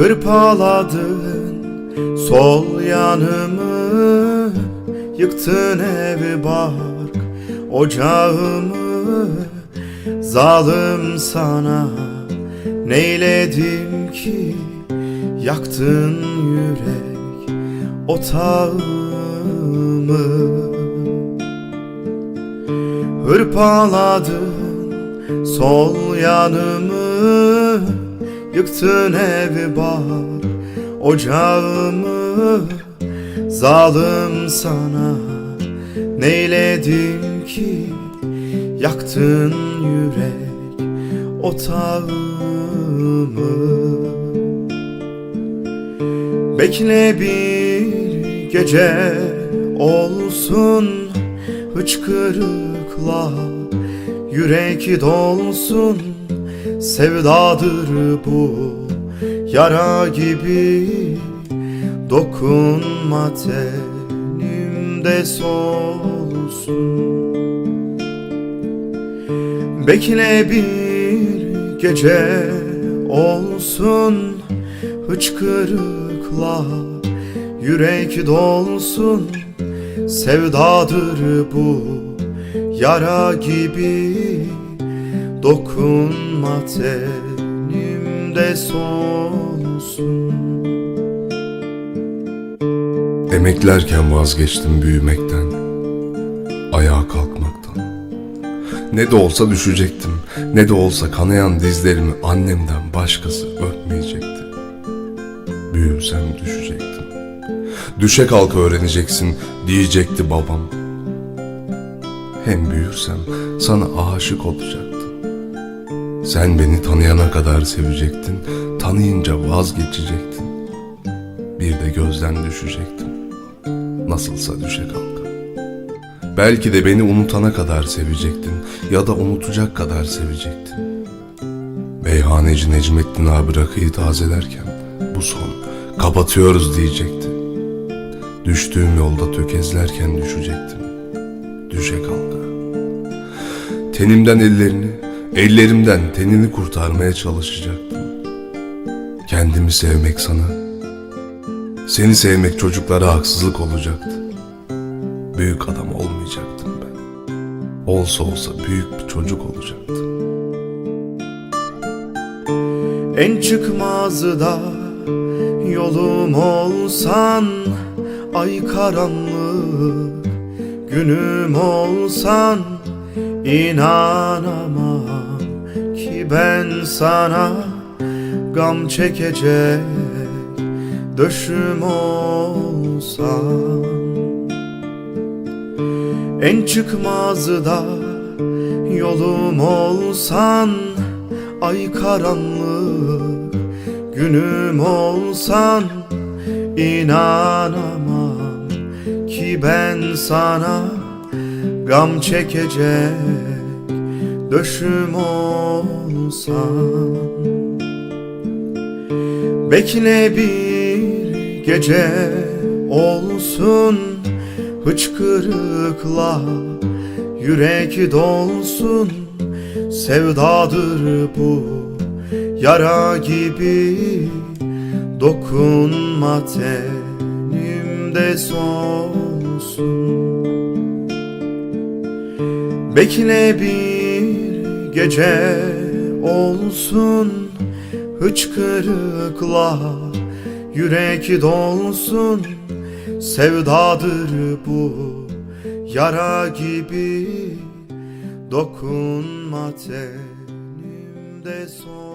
Hırpaladın sol yanımı Yıktın evi bark ocağımı. Zalim sana neyledim ki? Yaktın yürek otağımı. Hırpaladın sol yanımı Yıktın evi bar ocağımı Zalim sana. Neyledim ki Yaktın yürek otağımı? Bekle bir gece olsun hıçkırıkla Yürek dolsun sevdadır bu yara gibi. Dokunma tenimde solsun. Bekle bir gece olsun. Hıçkırıkla Yürek dolsun. Sevdadır bu yara gibi Dokunma tenimde solsun Emeklerken vazgeçtim büyümekten, ayağa kalkmaktan. Ne de olsa düşecektim, ne de olsa kanayan dizlerimi annemden başkası öpmeyecekti. Büyümsem düşecektim. Düşe kalka öğreneceksin diyecekti babam. Hem büyürsem sana aşık olacaktım. Sen beni tanıyana kadar sevecektin, tanıyınca vazgeçecektin. Bir de gözden düşecektim. Nasılsa düşe kalka. Belki de beni unutana kadar sevecektin ya da unutacak kadar sevecektin. Meyhaneci Necmettin abi rakıyı tazelerken bu son kapatıyoruz diyecekti. Düştüğüm yolda tökezlerken düşecektim. Düşe kalka. Tenimden ellerini, ellerimden tenini kurtarmaya çalışacaktım. Kendimi sevmek sana, seni sevmek çocuklara haksızlık olacaktı. Büyük adam olmayacaktım ben. Olsa olsa büyük bir çocuk olacaktım. En çıkmazı da yolum olsan Ay karanlık günüm olsan inanamam ki ben sana Gam çekecek döşüm olsam. En çıkmazı da yolum olsan Ay karanlık günüm olsan inanamam ki ben sana Gam çekecek döşüm olsam Bekle bir gece olsun Hıçkırıkla yürek dolsun Sevdadır bu yara gibi Dokunma tenimde solsun Bekle bir gece olsun Hıçkırıkla yürek dolsun. Sevdadır bu yara gibi Dokunma tenimde solsun